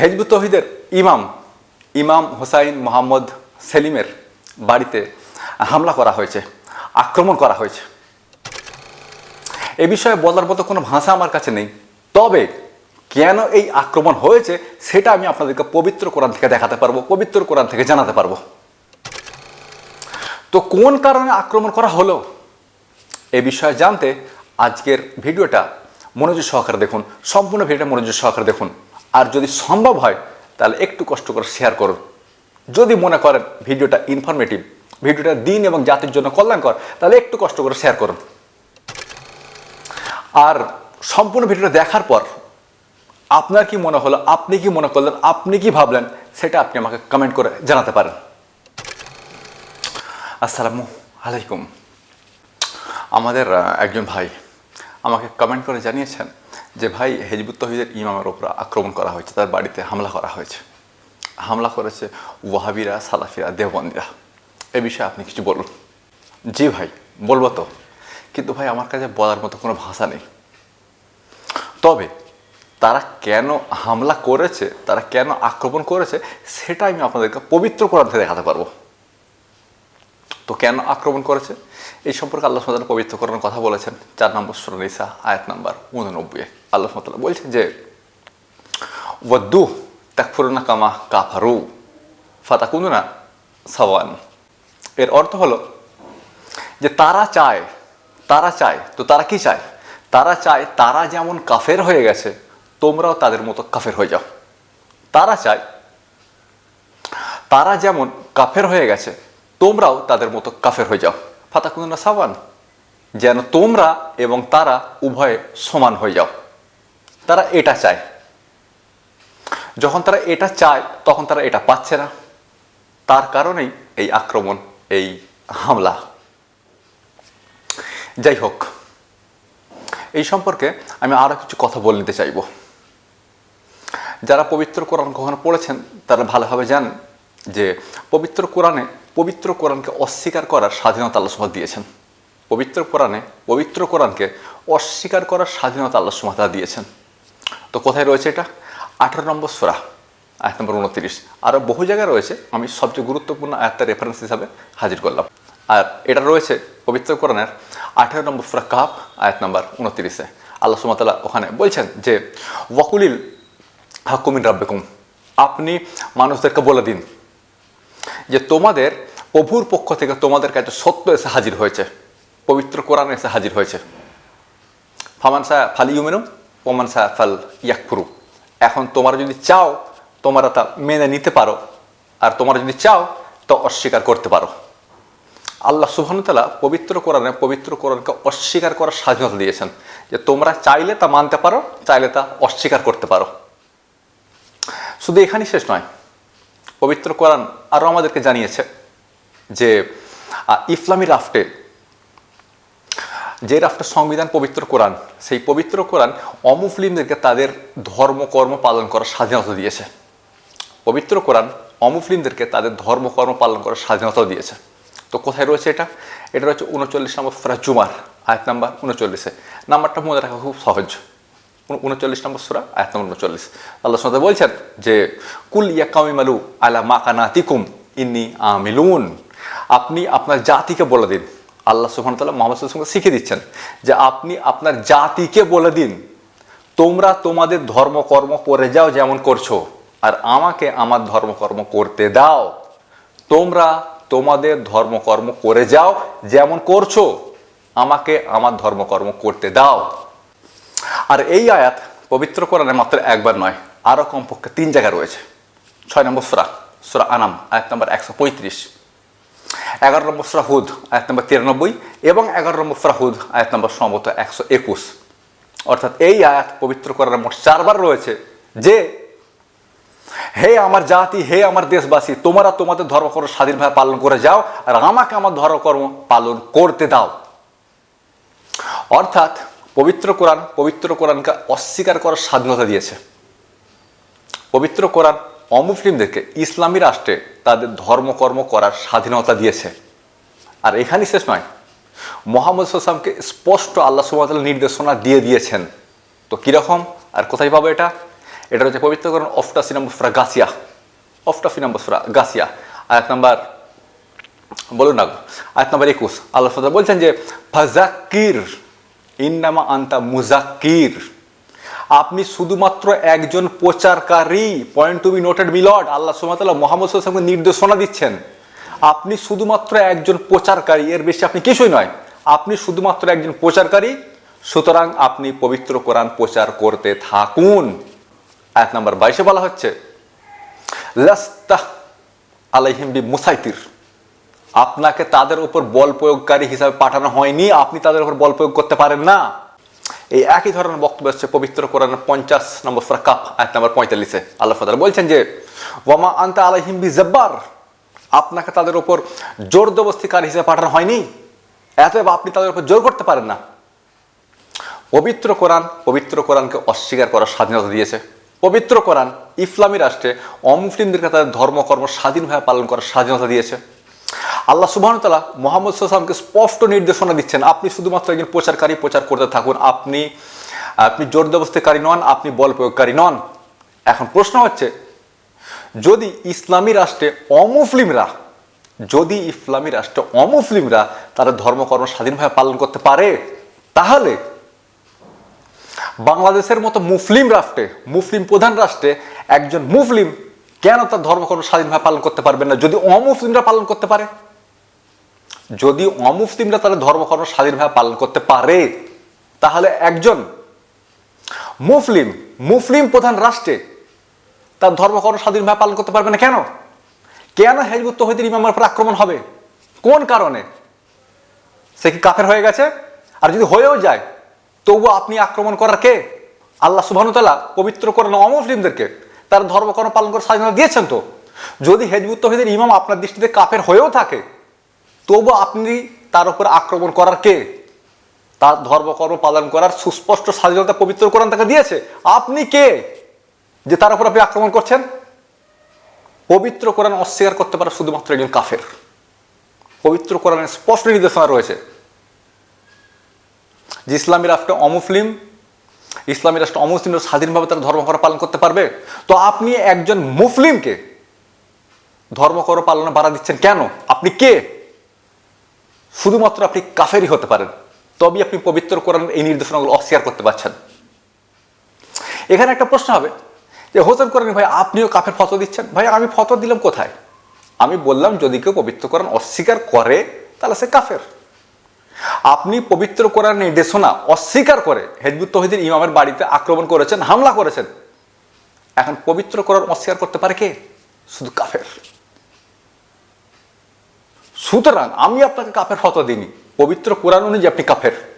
হেজবুত তহিদের ইমাম ইমাম হোসাইন মোহাম্মদ সেলিমের বাড়িতে হামলা করা হয়েছে, আক্রমণ করা হয়েছে। এ বিষয়ে বলার মতো কোনো ভাষা আমার কাছে নেই। তবে কেন এই আক্রমণ হয়েছে সেটা আমি আপনাদেরকে পবিত্র কোরআন থেকে দেখাতে পারব, পবিত্র কোরআন থেকে জানাতে পারব। তো কোন কারণে আক্রমণ করা হলো? এ বিষয়ে জানতে আজকের ভিডিওটা মনোযোগ সহকারে দেখুন, সম্পূর্ণ ভিডিওটা মনোযোগ সহকারে দেখুন। আর যদি সম্ভব হয়, তাহলে একটু কষ্ট করে শেয়ার করুন। যদি মনে করেন ভিডিওটা ইনফরমেটিভ ভিডিওটা দিন এবং জাতির জন্য কল্যাণকর, তাহলে একটু কষ্ট করে শেয়ার করুন। আর সম্পূর্ণ ভিডিওটা দেখার পর, আপনার কি মনে হলো, আপনি কি মনে করলেন, আপনি কি ভাবলেন, সেটা আপনি আমাকে কমেন্ট করে জানাতে পারেন। আসসালামু আলাইকুম। আমাদের একজন ভাই আমাকে কমেন্ট করে জানিয়েছেন যে ভাই হেজবুত তহিদের ইমামের ওপর আক্রমণ করা হয়েছে তার বাড়িতে হামলা করা হয়েছে। হামলা করেছে ওয়াহাবিরা, সালাফিরা, দেওবন্দিরা। এ বিষয়ে আপনি কিছু বলুন। জি ভাই, বলব তো। কিন্তু ভাই, আমার কাছে বলার মতো কোনো ভাষা নেই। তবে তারা কেন হামলা করেছে, তারা কেন আক্রমণ করেছে সেটা আমি আপনাদেরকে পবিত্র কোরআন থেকে দেখাতে পারব। তো কেন আক্রমণ করেছে? এই সম্পর্কে আল্লাহ সুমতাল পবিত্র করার কথা বলেছেন। চার নম্বর সুরনিসা আয়াত নাম্বার উননব্বই আল্লাহ সুমতাল বলছেন যে, ওয়াদ্দু তাকফুরুনা কামা কাফারু ফাতাকুন্দুনা সাওয়ান। এর অর্থ হলো যে তারা চায় তারা চায়, তো তারা কি চায়? তারা চায় তারা যেমন কাফের হয়ে গেছে, তোমরাও তাদের মতো কাফের হয়ে যাও। তারা চায় তারা যেমন কাফের হয়ে গেছে তোমরাও তাদের মতো কাফের হয়ে যাও। ফাতাকুন্না সাবান যেন তোমরা এবং তারা উভয়ে সমান হয়ে যাও। তারা এটা চায়। যখন তারা এটা চায়, তখন তারা এটা পাচ্ছে না। তার কারণেই এই আক্রমণ, এই হামলা। যাই হোক, এই সম্পর্কে আমি আরও কিছু কথা বলে নিতে চাইব। যারা পবিত্র কোরআন কখনো পড়েছেন তারা ভালোভাবে জানেন যে পবিত্র কোরআনে পবিত্র কোরআনকে অস্বীকার করার স্বাধীনতা আল্লাহ সুমাত দিয়েছেন। পবিত্র কোরআনে, পবিত্র কোরআনকে অস্বীকার করার স্বাধীনতা আল্লাহ সুমাতা দিয়েছেন। তো কোথায় রয়েছে এটা? আঠারো নম্বর সোরা, আয়াত নম্বর উনত্রিশ। আরও বহু জায়গায় রয়েছে, আমি সবচেয়ে গুরুত্বপূর্ণ আয়াতটা রেফারেন্স হিসাবে হাজির করলাম। আর এটা রয়েছে পবিত্র কোরআনের আঠারো নম্বর সুরা কাপ আয়াত নম্বর উনত্রিশে। আল্লাহ সুমতাল্লাহ ওখানে বলছেন যে, ওয়াকুলিল হাকুমিন রাব্বেকুম। আপনি মানুষদেরকে বলে দিন যে, তোমাদের প্রভুর পক্ষ থেকে তোমাদের কাছে সত্য এসে হাজির হয়েছে, পবিত্র কোরআন এসে হাজির হয়েছে। ফামান সাহা ফাল ইউমেনু ওমান সাহা ফাল ইয়াকফুরু এখন তোমরা যদি চাও, তোমরা তা মেনে নিতে পারো, আর তোমরা যদি চাও, তো অস্বীকার করতে পারো। আল্লাহ সুবহানুতালা পবিত্র কোরআনে পবিত্র কোরআনকে অস্বীকার করার স্বাধীনতা দিয়েছেন যে তোমরা চাইলে তা মানতে পারো, চাইলে তা অস্বীকার করতে পারো। শুধু এখানেই শেষ নয়, পবিত্র কোরআন আরও আমাদেরকে জানিয়েছে। যে ইসলামী রাফটে যে রাফটের সংবিধান পবিত্র কোরআন, সেই পবিত্র কোরআন অমুসলিমদেরকে তাদের ধর্মকর্ম পালন করার স্বাধীনতা দিয়েছে। পবিত্র কোরআন অমুসলিমদেরকে তাদের ধর্মকর্ম পালন করার স্বাধীনতাও দিয়েছে। তো কোথায় রয়েছে এটা? এটা রয়েছে উনচল্লিশ নম্বর সুরা জুমার, আয়াত নাম্বার উনচল্লিশে। নাম্বারটা মনে রাখা খুব সহজ। উন- উনচল্লিশ নম্বর সুরা, আয়াত নম্বর উনচল্লিশ। আল্লাহ সাথে বলছেন যে, কুল ইয়া কামিমালু আলা মাকানাতিকুম, ইন্নি আমিলুন। আপনি আপনার জাতিকে বলে দিন। আল্লাহ সুবহান তাআলা মোহাম্মদ সাল্লাল্লাহু শিখিয়ে দিচ্ছেন যে আপনি আপনার জাতিকে বলে দিন, তোমরা তোমাদের ধর্মকর্ম করে যাও যেমন করছ, আর আমাকে আমার ধর্মকর্ম করতে দাও। তোমরা তোমাদের ধর্মকর্ম করে যাও যেমন করছ, আমাকে আমার ধর্মকর্ম করতে দাও। আর এই আয়াত পবিত্র কোরআনে মাত্র একবার নয় আরও কমপক্ষে তিন জায়গা রয়েছে। ছয় নম্বর সুরা সুরা আনাম, আয়াত নম্বর একশো পঁয়ত্রিশ। এগারো নম্বর সুরা আয়াত নম্বর তিরানব্বই, এবং এগারো নম্বর সুরা আয়াত নম্বর সম্ভবত একশো একুশ। অর্থাৎ এই আয়াত পবিত্র কোরআনে মোট চারবার রয়েছে যে, হে আমার জাতি, হে আমার দেশবাসী, তোমরা তোমাদের ধর্মকর্ম স্বাধীনভাবে পালন করে যাও, আর আমাকে আমার ধর্মকর্ম পালন করতে দাও। অর্থাৎ পবিত্র কোরআন, পবিত্র কোরআনকে অস্বীকার করার স্বাধীনতা দিয়েছে। পবিত্র কোরআন অমুসলিমদেরকে ইসলামী রাষ্ট্রে তাদের ধর্মকর্ম করার স্বাধীনতা দিয়েছে। আর এখানেই শেষ নয়। মোহাম্মদ সাল্লামকে স্পষ্ট আল্লাহ সুবাহ নির্দেশনা দিয়ে দিয়েছেন। তো কীরকম আর কোথায় পাবো এটা? এটা হচ্ছে পবিত্র কোরআন অফটা সিনাম্বর ফ্রা গাছিয়া। অফটা সিনাম্বর ফ্রা গাছিয়া। আয়াত নাম্বার, বলুন না আয়াত নাম্বার একুশ। আল্লাহ বলছেন যে ফাজাক্কির ইন্নামা আন্তা মুজাক্কির আপনি শুধুমাত্র একজন প্রচারকারী পয়েন্ট টু বি নোটেড মিলড আল্লাহ সুমাতাল্লাহ মোহাম্মদ সাল্লামকে নির্দেশনা দিচ্ছেন। আপনি শুধুমাত্র একজন প্রচারকারী, এর বেশি আপনি কিছুই নয়, আপনি শুধুমাত্র একজন প্রচারকারী, সুতরাং আপনি পবিত্র কোরআন প্রচার করতে থাকুন। এক নম্বর বাইশে বলা হচ্ছে লাস্তাহ মুসাইতির আপনাকে তাদের উপর বল প্রয়োগকারী হিসাবে পাঠানো হয়নি, আপনি তাদের উপর বল প্রয়োগ করতে পারেন না। এই একই ধরনের বক্তব্য হচ্ছে পবিত্র কোরআনের পঞ্চাশ নম্বর ফ্রাকাপ এক নম্বর পঁয়তাল্লিশে। আল্লাহ ফাদার বলছেন যে, ওয়ামা আন্তা আলাইহিম বি জব্বার আপনাকে তাদের উপর জোর জবস্তিকারী হিসেবে পাঠানো হয়নি এতএব আপনি তাদের উপর জোর করতে পারেন না। পবিত্র কোরআন, পবিত্র কোরআনকে অস্বীকার করার স্বাধীনতা দিয়েছে। পবিত্র কোরআন ইসলামী রাষ্ট্রে অমুসলিমদেরকে তাদের ধর্মকর্ম স্বাধীনভাবে পালন করার স্বাধীনতা দিয়েছে। আল্লাহ সুবাহতালা মোহাম্মদ সাল্লামকে স্পষ্ট নির্দেশনা দিচ্ছেন, আপনি শুধুমাত্র একজন প্রচারকারী প্রচার করতে থাকুন। আপনি আপনি জোর জবস্তিকারী নন, আপনি বল প্রয়োগকারী নন। এখন প্রশ্ন হচ্ছে, যদি ইসলামী রাষ্ট্রে অমুসলিমরা, যদি ইসলামী রাষ্ট্রে অমুসলিমরা তারা ধর্মকর্ম স্বাধীনভাবে পালন করতে পারে, তাহলে বাংলাদেশের মতো মুসলিম রাষ্ট্রে, মুসলিম প্রধান রাষ্ট্রে একজন মুসলিম কেন তার ধর্মকর্ম স্বাধীনভাবে পালন করতে পারবেন না? যদি অমুসলিমরা পালন করতে পারে যদি অমুসলিমরা তাদের ধর্মকর্ম স্বাধীনভাবে পালন করতে পারে, তাহলে একজন মুসলিম মুসলিম প্রধান রাষ্ট্রে তার ধর্মকর্ম স্বাধীনভাবে পালন করতে পারবে না কেন? কেন হেজবুত তহিদের ইমামের উপর আক্রমণ হবে? কোন কারণে? সে কি কাফের হয়ে গেছে? আর যদি হয়েও যায়, তবু আপনি আক্রমণ করার কে? আল্লাহ সুবাহতাল্লাহ পবিত্র করেন অমুসলিমদেরকে। তার ধর্মকর্ম পালন করার স্বাধীনতা দিয়েছেন তো। যদি হেজবুত তহিদের ইমাম আপনার দৃষ্টিতে কাফের হয়েও থাকে তবু আপনি তার উপর আক্রমণ করার কে? তার ধর্মকর্ম পালন করার সুস্পষ্ট স্বাধীনতা পবিত্র কোরআন তাকে দিয়েছে। আপনি কে? যে তার উপর আপনি আক্রমণ করছেন? পবিত্র কোরআন অস্বীকার করতে পারে শুধুমাত্র একজন কাফের। পবিত্র কোরআনের স্পষ্ট নির্দেশনা রয়েছে। যে ইসলামী রাষ্ট্র অমুসলিম, ইসলামী রাষ্ট্র অমুসলিমরা স্বাধীনভাবে তার ধর্মকর্ম পালন করতে পারবে? তো আপনি একজন মুসলিমকে ধর্মকর্ম পালনে বাধা দিচ্ছেন কেন? আপনি কে? শুধুমাত্র আপনি কাফেরই হতে পারেন, তবেই আপনি পবিত্র কোরআনের এই নির্দেশনাগুলো অস্বীকার করতে পারছেন। এখানে একটা প্রশ্ন হবে যে, হোসেন কোরআন ভাই, আপনিও কাফের ফটো দিচ্ছেন? ভাই, আমি ফটো দিলাম কোথায়? আমি বললাম, যদি কেউ পবিত্র কোরআন অস্বীকার করে, তাহলে সে কাফের। আপনি পবিত্র কোরআন নির্দেশনা অস্বীকার করে হেজবুত তহিদের ইমামের বাড়িতে আক্রমণ করেছেন, হামলা করেছেন, এখন পবিত্র কোরআন অস্বীকার করতে পারে কে? শুধু কাফের। সুতরাং আমি আপনাকে কাফের ফতো দিইনি। পবিত্র কোরআন অনুযায়ী আপনি কাফের।